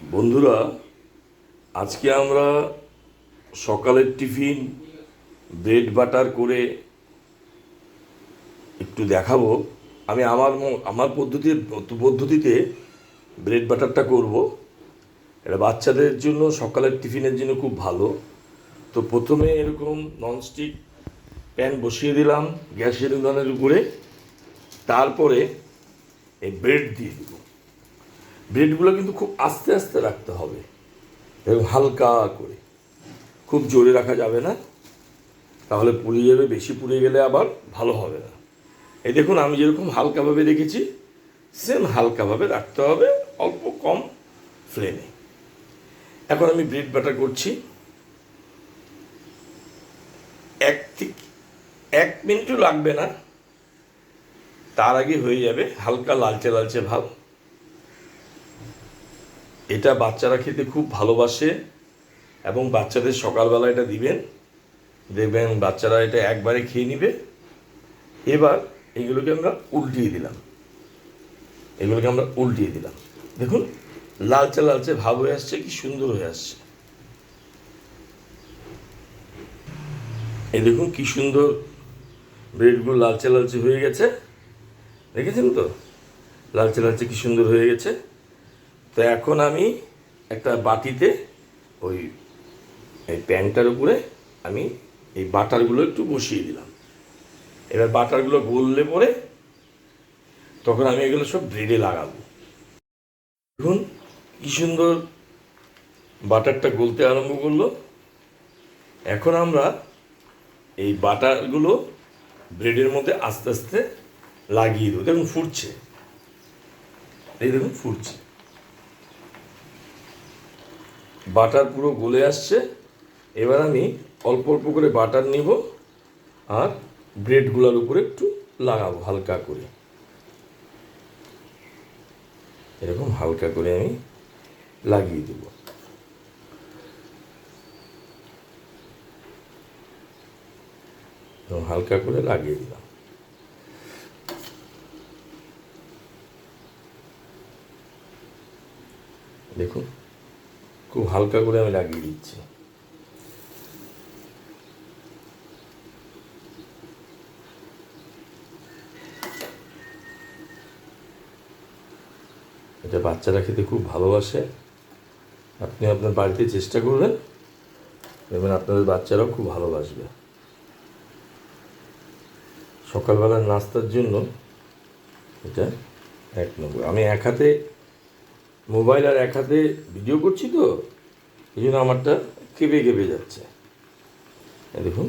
বন্ধুরা, আজকে আমরা সকালের টিফিন, ব্রেড বাটার করে একটু দেখাবো। আমি আমার আমার পদ্ধতি, পদ্ধতিতে ব্রেড বাটারটা করব। এটা বাচ্চাদের জন্য, সকালের টিফিনের জন্য খুব ভালো। তো প্রথমে এরকম ননস্টিক প্যান বসিয়ে দিলাম গ্যাসের উনানের উপরে। তারপরে এই ব্রেড দিয়ে দিব। ব্রেডগুলো কিন্তু খুব আস্তে আস্তে রাখতে হবে এবং হালকা করে। খুব জোরে রাখা যাবে না। তাহলে পুড়ে যাবে, বেশি পুড়ে গেলে আবার ভালো হবে না। এই দেখুন, আমি যেরকম হালকাভাবে রেখেছি, সেম হালকাভাবে রাখতে হবে অল্প কম ফ্লেমে। এখন আমি ব্রেড বাটার করছি। এক থেকে এক মিনিটও লাগবে না। তার আগে হয়ে যাবে হালকা লালচে লালচে ভাব। এটা বাচ্চারা খেতে খুব ভালোবাসে এবং বাচ্চাদের সকালবেলা এটা দিবেন। দেখবেন বাচ্চারা এটা একবারে খেয়ে নিবে। এবার এগুলোকে আমরা উল্টিয়ে দিলাম। এগুলোকে আমরা উল্টিয়ে দিলাম। দেখুন, লালচে লালচে ভাব হয়ে আসছে, কি সুন্দর হয়ে আসছে। এই দেখুন, কি সুন্দর ব্রেডগুলো লালচে লালচে হয়ে গেছে। দেখেছেন তো? লালচে লালচে কি সুন্দর হয়ে গেছে। তো এখন আমি একটা বাটিতে ওই, এই প্যানটার উপরে আমি এই বাটারগুলো একটু বসিয়ে দিলাম। এবার বাটারগুলো গললে পরে তখন আমি এগুলো সব ব্রেডে লাগাবো। দেখুন কি সুন্দর বাটারটা গলতে আরম্ভ করল। এখন আমরা এই বাটারগুলো ব্রেডের মধ্যে আস্তে আস্তে লাগিয়ে দেবো। দেখুন ফুটছে। এই দেখুন ফুটছে। বাটার পুরো গলে আসছে। এবার আমি অল্প অল্প করে বাটার নিব আর ব্রেডগুলোর উপরে একটু লাগাবো হালকা করে। এরকম হালকা করে আমি লাগিয়ে দেব। হালকা করে লাগিয়ে দিলাম। দেখুন খুব হালকা করে আমি লাগিয়ে দিচ্ছি। এটা বাচ্চারা খেতে খুব ভালোবাসে। আপনি আপনার বাড়িতে চেষ্টা করবেন, দেখবেন আপনাদের বাচ্চারাও খুব ভালোবাসবে। সকালবেলার নাস্তার জন্য এটা এক নম্বর। আমি এক হাতে মোবাইল আর এক হাতে ভিডিও করছি তো এই জন্য আমারটা কেঁপে কেঁপে যাচ্ছে। দেখুন,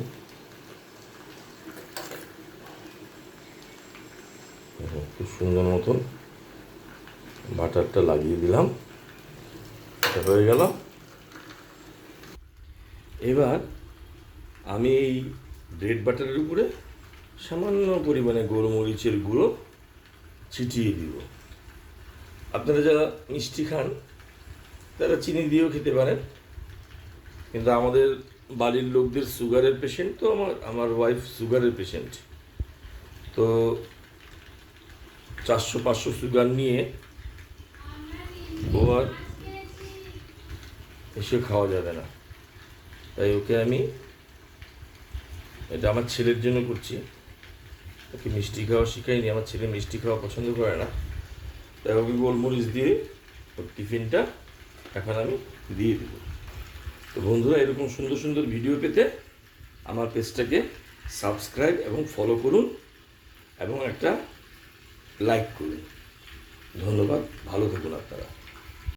খুব সুন্দর মতন বাটারটা লাগিয়ে দিলাম। হয়ে গেল। এবার আমি এই ব্রেড বাটারের উপরে সামান্য পরিমাণে গোলমরিচের গুঁড়ো ছিটিয়ে দিব। আপনারা যারা মিষ্টি খান, তারা চিনি দিয়েও খেতে পারেন। কিন্তু আমাদের বাড়ির লোকদের সুগারের পেশেন্ট তো আমার আমার ওয়াইফ সুগারের পেশেন্ট তো চারশো, পাঁচশো সুগার নিয়ে ও আর এসে খাওয়া যাবে না। তাই ওকে আমি এটা আমার ছেলের জন্য করছি। ওকে মিষ্টি খাওয়া শিখাইনি, আমার ছেলে মিষ্টি খাওয়া পছন্দ করে না। ওকে গোলমরিচ দিয়ে টিফিনটা এখন আমি দিয়ে দেবো। তো বন্ধুরা, এরকম সুন্দর সুন্দর ভিডিও পেতে আমার পেজটাকে সাবস্ক্রাইব এবং ফলো করুন এবং একটা লাইক করুন। ধন্যবাদ, ভালো থাকুন আপনারা।